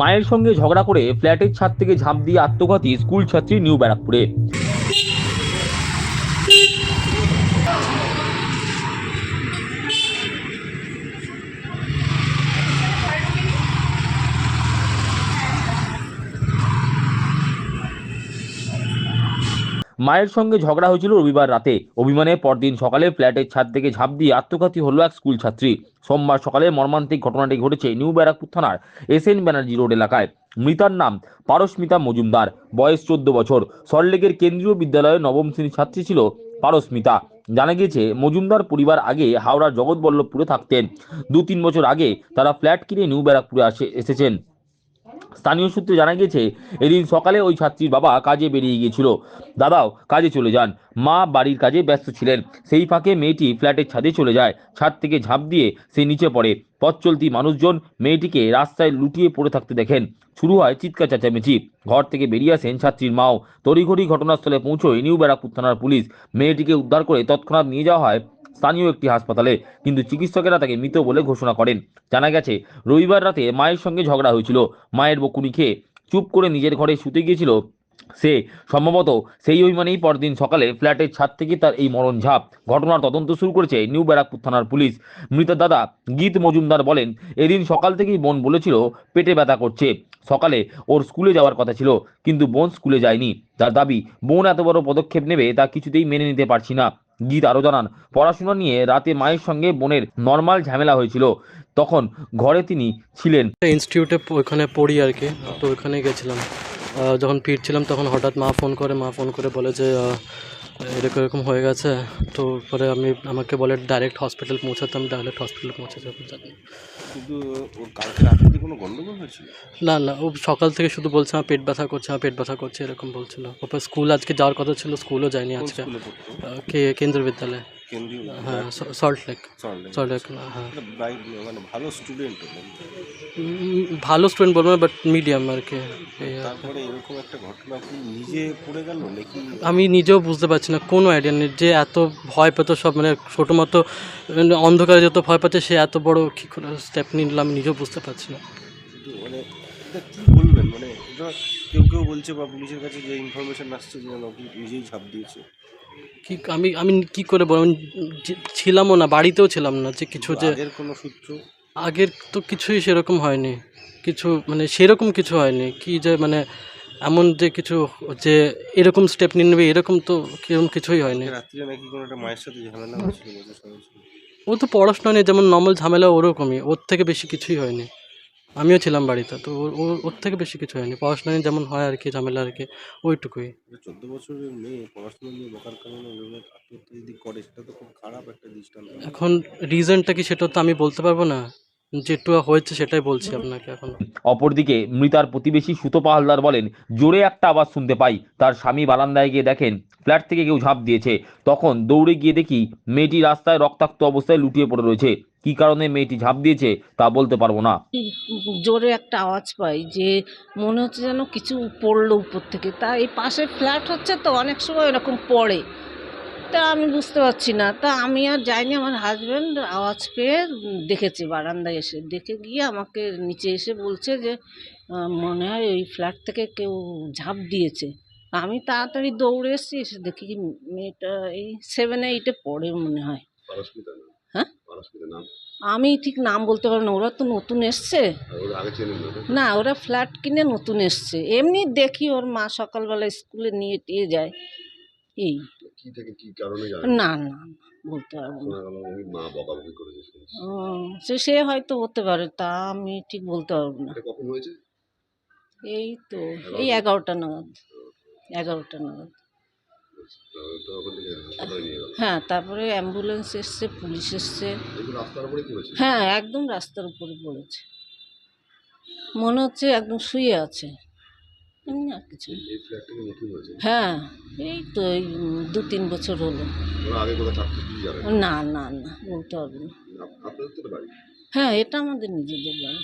মায়ের সঙ্গে ঝগড়া করে ফ্ল্যাটের ছাদ থেকে ঝাঁপ দিয়ে আত্মঘাতী স্কুল ছাত্রী নিউ ব্যারাকপুরে। মায়ের সঙ্গে ঝগড়া হয়েছিল রবিবার রাতে। অভিমানে পরদিন সকালে ফ্ল্যাটের ছাদ থেকে ঝাঁপ দিয়ে আত্মঘাতী হলো এক স্কুল ছাত্রী। সোমবার সকালে মর্মান্তিক ঘটনাটি ঘটেছে নিউ ব্যারাকপুর থানার এস এন ব্যানার্জি রোড এলাকায়। মৃতার নাম পারস্মিতা মজুমদার, বয়স চোদ্দ বছর। সল্টলেকের কেন্দ্রীয় বিদ্যালয়ের নবম শ্রেণির ছাত্রী ছিল পারস্মিতা। জানা গিয়েছে, মজুমদার পরিবার আগে হাওড়ার জগৎবল্লভপুরে থাকতেন। দু তিন বছর আগে তারা ফ্ল্যাট কিনে নিউ ব্যারাকপুরে আসে, এসেছেন। স্থানীয় সূত্রে জানা গেছে এদিন সকালে ওই ছাত্রীর বাবা কাজে বেরিয়ে গিয়েছিল। দাদাও কাজে চলে যান। মা বাড়ির কাজে ব্যস্ত ছিলেন। সেই ফাঁকে মেয়েটি ফ্ল্যাটের ছাদে চলে যায়। ছাদ থেকে ঝাঁপ দিয়ে সে নিচে পড়ে। পথ চলতি মানুষজন মেয়েটিকে রাস্তায় লুটিয়ে পড়ে থাকতে দেখেন। শুরু হয় চিৎকার চেঁচামেচি। ঘর থেকে বেরিয়ে আসেন ছাত্রীর মাও। তড়িঘড়ি ঘটনাস্থলে পৌঁছয় নিউ ব্যারাকপুর থানার পুলিশ। মেয়েটিকে উদ্ধার করে তৎক্ষণাৎ নিয়ে যাওয়া হয় স্থানীয় একটি হাসপাতালে, কিন্তু চিকিৎসকেরা তাকে মৃত বলে ঘোষণা করেন। জানা গেছে, রবিবার রাতে মায়ের সঙ্গে ঝগড়া হয়েছিল। মায়ের বকুনি খেয়ে চুপ করে নিজের ঘরে শুতে গিয়েছিল সে সম্ভবত সেই অভিমানেই পরদিন সকালে ফ্ল্যাটের ছাদ থেকে তার এই মরণ ঝাঁপ। ঘটনার তদন্ত শুরু করেছে নিউ ব্যারাকপুর থানার পুলিশ। মৃত দাদা গীত মজুমদার বলেন, এদিন সকাল থেকেই বোন বলেছিল পেটে ব্যথা করছে। সকালে ওর স্কুলে যাওয়ার কথা ছিল, কিন্তু বোন স্কুলে যায়নি। তার দাবি, বোন এত বড় পদক্ষেপ নেবে তা কিছুতেই মেনে নিতে পারছি না। গীত আরও জানান, পড়াশোনা নিয়ে রাতে মায়ের সঙ্গে বোনের নর্মাল ঝামেলা হয়েছিল। তখন ঘরে তিনি ছিলেন। ইনস্টিটিউটে ওখানে পড়ি আর কি, তো ওখানে গেছিলাম। যখন ফিরছিলাম তখন হঠাৎ মা ফোন করে মা ফোন করে বলে যে এরকম এরকম হয়ে গেছে। তো পরে আমি আমাকে বলে ডাইরেক্ট হসপিটাল পৌঁছাতে আমি ডাইরেক্ট হসপিটাল পৌঁছে যাব না। না ও সকাল থেকে শুধু বলছে আমার পেট ব্যথা করছে আমার পেট ব্যথা করছে এরকম বলছিল। তারপর স্কুল আজকে যাওয়ার কথা ছিল স্কুলও যায়নি আজকে। কে কেন্দ্রীয় বিদ্যালয় কেন্দ্রীয় হ্যাঁ সল্ট লেক সল্ট লেক হ্যাঁ। মানে ভালো স্টুডেন্ট ভালো স্টুডেন্ট বলব না বাট মিডিয়াম আর কি। তারপরে এরকম একটা ঘটনা কি নিজে পড়ে গেল নাকি? আমি নিজেও বুঝতে পারছি না কোনো আইডিয়া নেই। যে এত ভয় পেত সব মানে ছোটো মতো মানে অন্ধকারে যত ভয় পাচ্ছে সে এত বড় কী করে স্টেপ নিলাম আমি নিজেও বুঝতে পারছি না। মানে কি বলবেন? মানে কেউ কেউ বলছে বা পুলিশের কাছে যে ইনফরমেশন আসছে যে নাকি নিজেই ঝাঁপ দিয়েছে। কি আমি আমি কি করে বলব? আমি যে- ছিলামও না বাড়িতেও ছিলাম না যে কিছু যে আগের কোনো সূত্র? আগের তো কিছুই সেরকম হয়নি। কিছু মানে সেরকম কিছু হয়নি। কি যে মানে এমন যে কিছু যে এরকম স্টেপ নিয়ে নেবে এরকম তো কীরকম কিছুই হয়নি। রাত্রে নাকি কোনো একটা মায়ের সাথে ঝামেলা হয়েছিল বলে শোনা ও তো পড়াশোনা নিয়ে যেমন নর্মাল ঝামেলা ওরকমই ওর থেকে বেশি কিছুই হয়নি। আমিও ছিলাম বাড়িতে তো ওর ওর- ওর থেকে বেশি কিছু হয়নি। পড়াশোনা নিয়ে যেমন হয় আর কি ঝামেলা আর কি ওইটুকুই। চোদ্দ বছরের মেয়ে পড়াশোনা নিয়ে বোকার কারণে আত্মহত্যা যদি করে সেটা তো খুব খারাপ একটা দৃষ্টান্ত। এখন রিজনটা কি সেটা তো আমি বলতে পারব না। যেটু হয়েছে সেটাই বলছি আপনাকে এখন। অপরদিকে মৃতার প্রতিবেশী সুতপা হালদার বলেন জোরে একটা আওয়াজ শুনতে পাই। তার স্বামী বারান্দায় গিয়ে দেখেন ফ্ল্যাট থেকে কেউ ঝাঁপ দিয়েছে। তখন দৌড়ে গিয়ে দেখি মেয়েটি রাস্তায় রক্তাক্ত অবস্থায় লুটিয়ে পড়ে রয়েছে। কী কারণে মেয়েটি ঝাঁপ দিয়েছে তা বলতে পারব না। জোরে একটা আওয়াজ পাই যে মনে হচ্ছে যেন কিছু পড়ল উপর থেকে। তা এই পাশে ফ্ল্যাট হচ্ছে তো অনেক সময় এরকম পড়ে। তা আমি বুঝতে পারছি না। তা আমি আর যাইনি আমার হাজব্যান্ড আওয়াজ পেয়ে দেখেছে বারান্দায় এসে। দেখে গিয়ে আমাকে নিচে এসে বলছে যে মনে হয় ওই ফ্ল্যাট থেকে কেউ ঝাঁপ দিয়েছে। আমি তাড়াতাড়ি দৌড়ে এসেছি এসে দেখি কি মেয়েটা এই সেভেন এইটে পড়ে মনে হয়। হ্যাঁ আমি ঠিক নাম বলতে পারব না ওরা তো নতুন এসছে। না? ওরা ফ্ল্যাট কিনে নতুন এসছে। এমনি দেখি ওর মা সকালবেলা স্কুলে নিয়ে টিয়ে যায়। এই। না না বলতে পারব সে সে হয়তো হতে পারে তা আমি ঠিক বলতে পারব না। এই তো এই এগারোটা নাগাদ। এগারোটা নাগাদ। হ্যাঁ তারপরে অ্যাম্বুলেন্স এসছে পুলিশ এসছে। হ্যাঁ একদম রাস্তার উপরে পড়েছে। মনে হচ্ছে একদম শুয়ে আছে। এমনি আর কিছু হ্যাঁ এই তো এই দু তিন বছর হলো। না না না বলতে পারব না। হ্যাঁ এটা আমাদের নিজেদের বাড়ি।